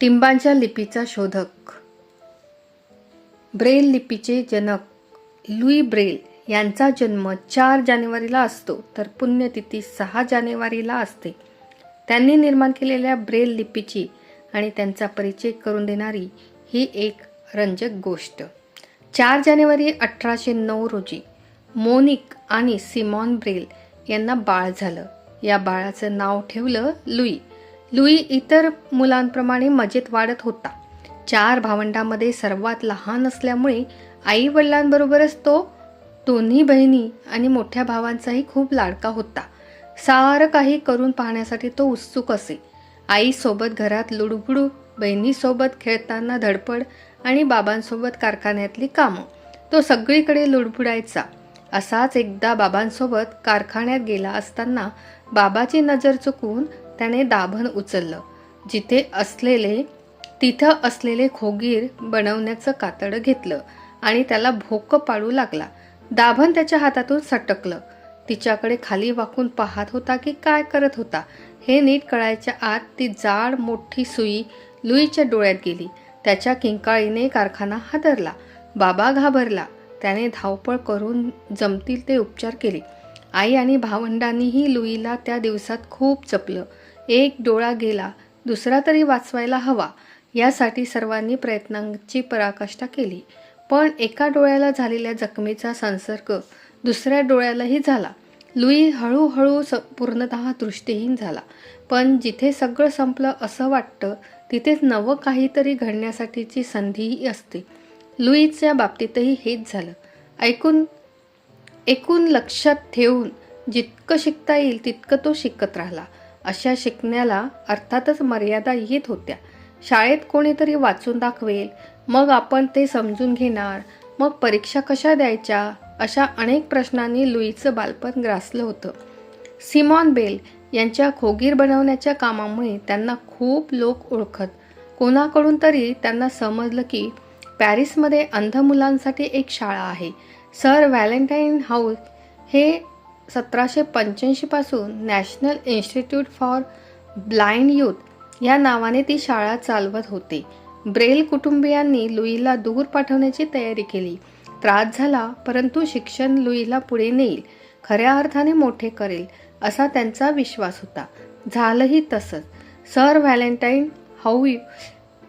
टिंबांच्या लिपीचा शोधक. ब्रेल लिपीचे जनक लुई ब्रेल यांचा जन्म चार जानेवारीला असतो तर पुण्यतिथी सहा जानेवारीला असते. त्यांनी निर्माण केलेल्या ब्रेल लिपीची आणि त्यांचा परिचय करून देणारी ही एक रंजक गोष्ट. चार जानेवारी अठराशे नऊ रोजी मोनिक आणि सिमॉन ब्रेल यांना बाळ झालं. या बाळाचं नाव ठेवलं लुई. लुई इतर मुलांप्रमाणे मजेत वाढत होता. चार भावंडामध्ये सर्वात लहान असल्यामुळे आई वडिलांबरोबरच तो दोन्ही बहिणी आणि मोठ्या भावांचाही खूप लाडका होता. सारं काही करून पाहण्यासाठी तो उत्सुक असे. आईसोबत घरात लुडबुडू बहिणीसोबत खेळताना धडपड आणि बाबांसोबत कारखान्यातली कामं. तो सगळीकडे लुडबुडायचा. असाच एकदा बाबांसोबत कारखान्यात गेला असताना बाबाची नजर चुकवून त्याने दाभण उचललं. जिथे असलेले तिथं असलेले खोगीर बनवण्याचं कातडं घेतलं आणि त्याला भोक पाडू लागला. दाभण त्याच्या हातातून सटकलं. तिच्याकडे खाली वाकून पाहत होता की काय करत होता. हे नीट कळायच्या आत ती जाड मोठी सुई लुईच्या डोळ्यात गेली. त्याच्या किंकाळीने कारखाना हादरला. बाबा घाबरला. त्याने धावपळ करून जमतील ते उपचार केले. आई आणि भावंडांनीही लुईला त्या दिवसात खूप जपलं. एक डोळा गेला दुसरा तरी वाचवायला हवा यासाठी सर्वांनी प्रयत्नांची पराकाष्ठा केली. पण एका डोळ्याला झालेल्या जखमेचा संसर्ग दुसऱ्या डोळ्यालाही झाला. लुई हळूहळू स पूर्णतः दृष्टीहीन झाला. पण जिथे सगळं संपलं असं वाटतं तिथेच नवं काहीतरी घडण्यासाठीची संधीही असते. लुईच्या बाबतीतही हेच झालं. ऐकून एकूण लक्षात ठेवून जितकं शिकता येईल तितकं तो शिकत राहिला. अशा शिकण्याला अर्थातच मर्यादा येत होत्या. शाळेत कोणीतरी वाचून दाखवेल मग आपण ते समजून घेणार मग परीक्षा कशा द्यायच्या अशा अनेक प्रश्नांनी लुईचं बालपण ग्रासलं होतं. सिमॉन बेल यांच्या खोगीर बनवण्याच्या कामामुळे त्यांना खूप लोक ओळखत. कोणाकडून तरी त्यांना समजलं की पॅरिसमध्ये अंध मुलांसाठी एक शाळा आहे. सर व्हॅलेंटाईन हाऊस हे सतराशे पंच्याऐंशीपासून national institute for blind youth या नावाने ती शाळा चालवत होते. ब्रेल कुटुंबियांनी लुईला दूर पाठवण्याची तयारी केली. त्रास झाला परंतु शिक्षण लुईला पुढे नेईल खऱ्या अर्थाने मोठे करेल असा त्यांचा विश्वास होता. झालंही तसंच. सर व्हॅलेंटाईन हाऊ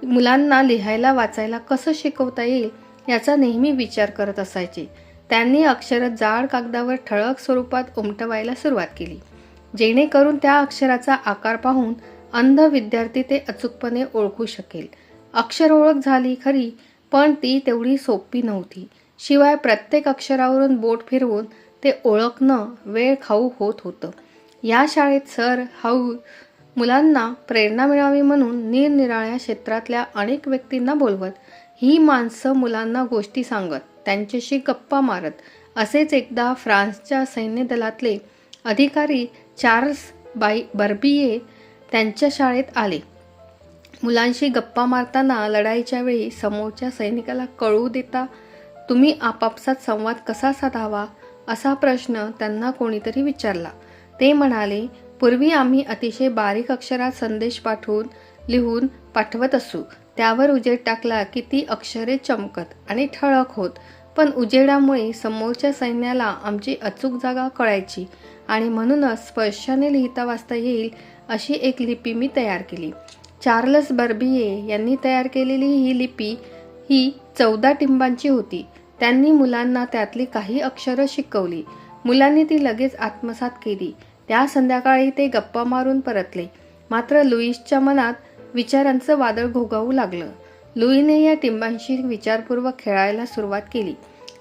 मुलांना लिहायला वाचायला कसं शिकवता येईल याचा नेहमी विचार करत असायचे. त्यांनी अक्षरं जाड कागदावर ठळक स्वरूपात उमटवायला सुरुवात केली. जेणेकरून त्या अक्षराचा आकार पाहून अंध विद्यार्थी ते अचूकपणे ओळखू शकेल. अक्षर ओळख झाली खरी पण ती तेवढी सोपी नव्हती. शिवाय प्रत्येक अक्षरावरून बोट फिरवून ते ओळखणं वेळ खाऊ होत होतं. या शाळेत सर हाऊ मुलांना प्रेरणा मिळावी म्हणून निरनिराळ्या क्षेत्रातल्या अनेक व्यक्तींना बोलवत ही माणसं मुलांना गोष्टी सांगत. त्यांच्याशी गप्पा मारत. असेच एकदा फ्रान्सच्या सैन्य दलातले अधिकारी चार्ल्स बाई बर्बिये त्यांच्या शाळेत आले. मुलांशी गप्पा मारताना लढाईच्या वेळी समोरच्या सैनिकाला कळू देता तुम्ही आपापसात संवाद कसा साधावा? असा प्रश्न त्यांना कोणीतरी विचारला. ते म्हणाले पूर्वी आम्ही अतिशय बारीक अक्षरात संदेश पाठवून लिहून पाठवत असू. त्यावर उजेड टाकला की ती अक्षरे चमकत आणि ठळक होत. पण उजेडामुळे समोरच्या सैन्याला आमची अचूक जागा कळायची आणि म्हणूनच स्पर्शाने लिहिता वाचता येईल अशी एक लिपी मी तयार केली. चार्लस बर्बिये यांनी तयार केलेली ही लिपी ही चौदा टिंबांची होती. त्यांनी मुलांना त्यातली काही अक्षरं शिकवली. मुलांनी ती लगेच आत्मसात केली. त्या संध्याकाळी ते गप्पा मारून परतले. मात्र लुईसच्या मनात विचारांचं वादळ घोगावू लागलं. लुईने या टिंबांशी विचारपूर्वक खेळायला सुरुवात केली.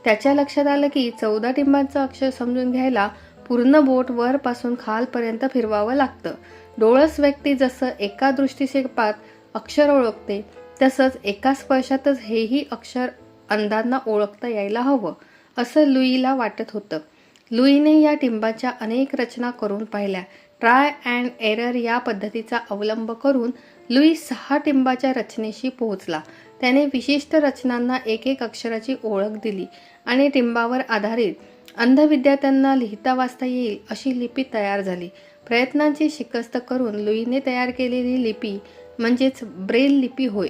त्याच्या लक्षात आलं की चौदा टिंबांचं अक्षर समजून घ्यायला पूर्ण बोट वरपासून खालपर्यंत फिरवावं लागतं. डोळस व्यक्ती जसं एका दृष्टिक्षेपात अक्षर ओळखते तसंच एका स्पर्शातच हेही अक्षर अंधांना ओळखता यायला हवं असं लुईला वाटत होतं. लुईने या टिंबाच्या अनेक रचना करून पाहिल्या. ट्राय अँड एरर या पद्धतीचा अवलंब करून लुई सहा टिंबाच्या रचनेशी पोहोचला. त्याने विशिष्ट रचनांना एक एक अक्षराची ओळख दिली आणि टिंबावर आधारित अंध विद्यार्थ्यांना लिहिता वाचता येईल अशी लिपी तयार झाली. प्रयत्नांची शिकस्त करून लुईने तयार केलेली लिपी म्हणजेच ब्रेल लिपी होय.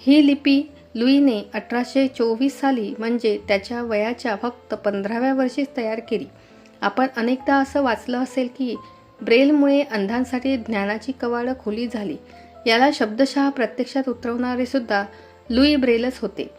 ही लिपी लुईने अठराशे चोवीस साली म्हणजे त्याच्या वयाच्या फक्त पंधराव्या वर्षीच तयार केली. आपण अनेकदा असं वाचलं असेल की ब्रेलमुळे अंधांसाठी ज्ञानाची कवाडं खुली झाली. याला शब्दशः प्रत्यक्षात उतरवणारे सुद्धा लुई ब्रेलच होते.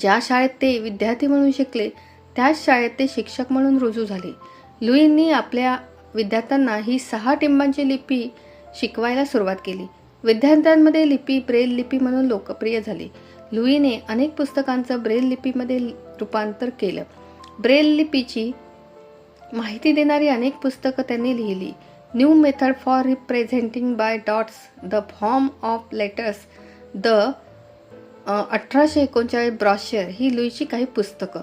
ज्या शाळेत ते विद्यार्थी म्हणून शिकले त्याच शाळेत ते शिक्षक म्हणून रुजू झाले. लुईंनी आपल्या विद्यार्थ्यांना ही सहा टिंबांची लिपी शिकवायला सुरुवात केली. विद्यार्थ्यांमध्ये लिपी ब्रेल लिपी म्हणून लोकप्रिय झाली. लुईने अनेक पुस्तकांचं ब्रेल लिपीमध्ये रूपांतर केलं. ब्रेल लिपीची माहिती देणारी अनेक पुस्तकं त्यांनी लिहिली. New method for representing by dots the form of letters the अठराशे एकोणचाळीस ब्रॉशर ही लुईची काही पुस्तकं.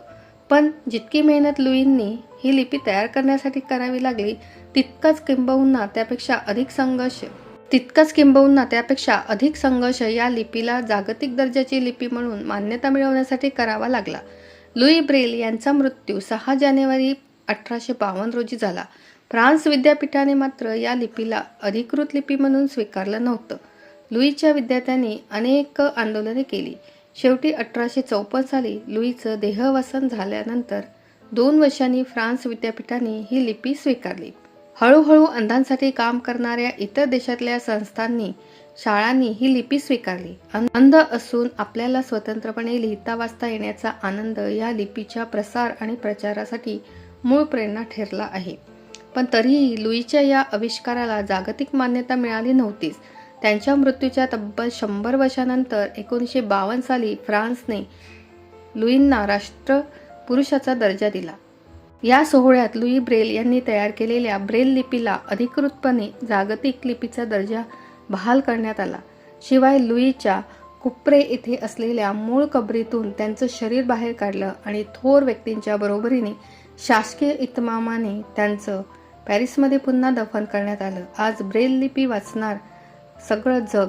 पण जितकी मेहनत लुईंनी ही लिपी तयार करण्यासाठी करावी लागली तितकाच किंबहुना त्यापेक्षा अधिक संघर्ष. तितकाच किंबहुना त्यापेक्षा अधिक संघर्ष या लिपीला जागतिक दर्जाची लिपी म्हणून मान्यता मिळवण्यासाठी करावा लागला. लुई ब्रेल यांचा मृत्यू सहा जानेवारी अठराशे बावन्न रोजी झाला. फ्रान्स विद्यापीठाने मात्र या लिपीला अधिकृत लिपी म्हणून स्वीकारलं नव्हतं. लुईच्या विद्यार्थ्यांनी अनेक आंदोलने केली. शेवटी अठराशे चौपन्न साली लुईचं देहवसन झाल्यानंतर दोन वर्षांनी फ्रान्स विद्यापीठाने ही लिपी स्वीकारली. हळूहळू अंधांसाठी काम करणाऱ्या इतर देशातल्या संस्थांनी शाळांनी ही लिपी स्वीकारली. अंध असून आपल्याला स्वतंत्रपणे लिहिता वाचता येण्याचा आनंद या लिपीच्या प्रसार आणि प्रचारासाठी मूळ प्रेरणा ठरला आहे. पण तरीही लुईच्या या आविष्काराला जागतिक मान्यता मिळाली नव्हतीच. त्यांच्या मृत्यूच्या तब्बल शंभर वर्षानंतर एकोणीसशे बावन्न साली फ्रान्सने लुईंना राष्ट्र पुरुषाचा दर्जा दिला. या सोहळ्यात लुई ब्रेल यांनी तयार केलेल्या ब्रेल लिपीला अधिकृतपणे जागतिक लिपीचा दर्जा बहाल करण्यात आला. शिवाय लुईच्या कुप्रे येथे असलेल्या मूळ कबरीतून त्यांचं शरीर बाहेर काढलं आणि थोर व्यक्तींच्या बरोबरीने शासकीय इतमामाने त्यांचं पॅरिसमध्ये पुन्हा दफन करण्यात आलं. आज ब्रेल लिपी वाचणार सगळं जग.